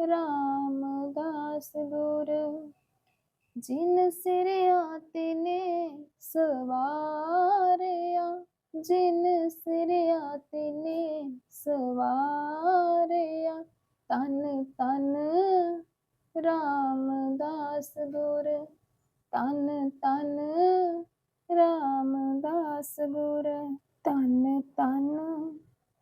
ਰਾਮਦਾਸ ਗੁਰ, ਜਿਨ ਸਿਰਿਆ ਤਿਨੇ ਸਵਾਰਿਆ, ਜਿਨ ਸਿਰਿਆ ਤਿਨੇ ਸਵਾਰਿਆ, ਤਨ ਤਨ ਰਾਮਦਾਸ ਗੁਰ, ਤਨ ਤਨ ਰਾਮਦਾਸ ਗੁਰ, ਤਨ ਤਨ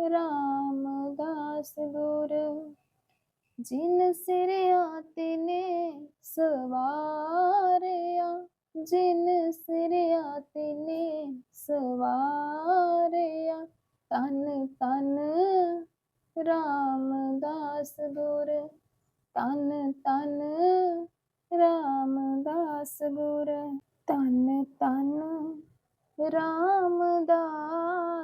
ਰਾਮਦਾਸ ਗੁਰ, ਜਿਨ ਸਿਰਿਆ ਤਿਨੇ ਸਵਾਰਿਆ, ਜਿਨ ਸਿਰਿਆ ਤਿਨੇ ਸਵਾਰਿਆ ਤਨ ਤਨ ਰਾਮਦਾਸ ਗੁਰ ਤਨ ਤਨ ਰਾਮਦਾਸ ਗੁਰ ਤਨ ਤਨ ਰਾਮਦਾਸ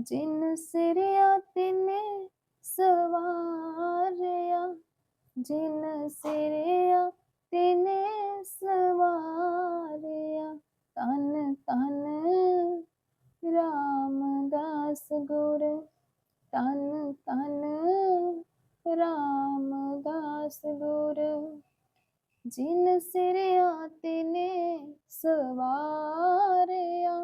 ਜਿਨ ਸਿਰਿਆ ਤਿਨੇ ਸਵਾਰਿਆ, ਜਿਨ ਸਿਰਿਆ ਤਿਨੇ ਸਵਾਰਿਆ, ਤਨ ਤਨ ਰਾਮਦਾਸ ਗੁਰ, ਤਨ ਤਨ ਰਾਮਦਾਸ ਗੁਰ। ਜਿਨ ਸਿਰਿਆ ਤਿਨੇ ਸਵਾਰਿਆ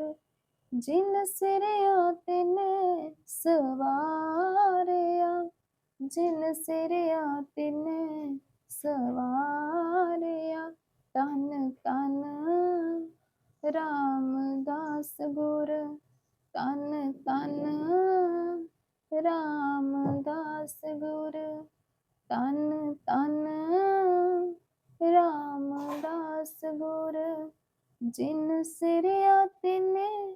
ਜਿਨ ਸਿਰਿਆ ਤਿਨੇ ਸਵਾਰਿਆ, ਜਿਨ ਸਿਰਿਆ ਤਿਨੇ ਸਵਾਰਿਆ ਤਨ ਤਨ ਰਾਮਦਾਸ ਗੁਰ ਤਨ ਤਨ ਰਾਮਦਾਸ ਰਾਮਦਾਸ ਗੁਰ ਤਨ ਤਨ ਰਾਮਦਾਸ ਗੁਰ, ਜਿਨ ਸਿਰਿਆ ਤਿਨੇ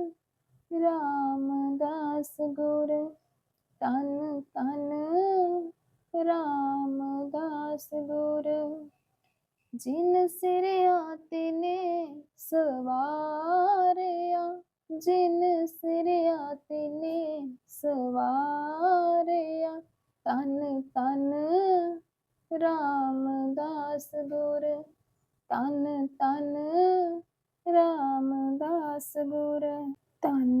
ਰਾਮਦਾਸ ਗੁਰ ਤਨ ਤਨ ਰਾਮਦਾਸ ਗੁਰ। ਜਿਨ ਸਿਰਿਆ ਤਿਨੇ ਸਵਾਰਿਆ, ਜਿਨ ਸਿਰਿਆ ਤਿਨੇ ਸਵਾਰਿਆ ਤਨ ਤਨ ਰਾਮਦਾਸ ਗੁਰ। ਤਨ ਤਨ ਰਾਮਦਾਸ ਗੁਰ ਤਨ ਤਨ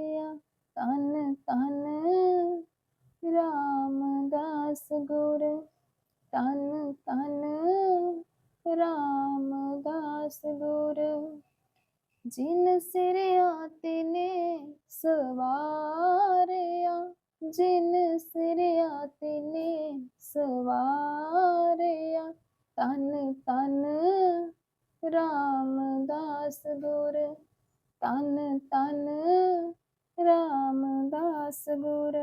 ਤਨ ਤਨ ਰਾਮਦਾਸ ਗੁਰ। ਤਨ ਤਨ ਰਾਮਦਾਸ ਗੁਰ। ਜਿਨ ਸਿਰਿਆ ਤਿਨੇ ਸਵਾਰਿਆ। ਜਿਨ ਸਿਰਿਆ ਤਿਨੇ ਸਵਾਰਿਆ। ਤਨ ਤਨ ਰਾਮਦਾਸ ਗੁਰ। ਤਨ ਤਨ ਰਾਮਦਾਸ ਗੁਰ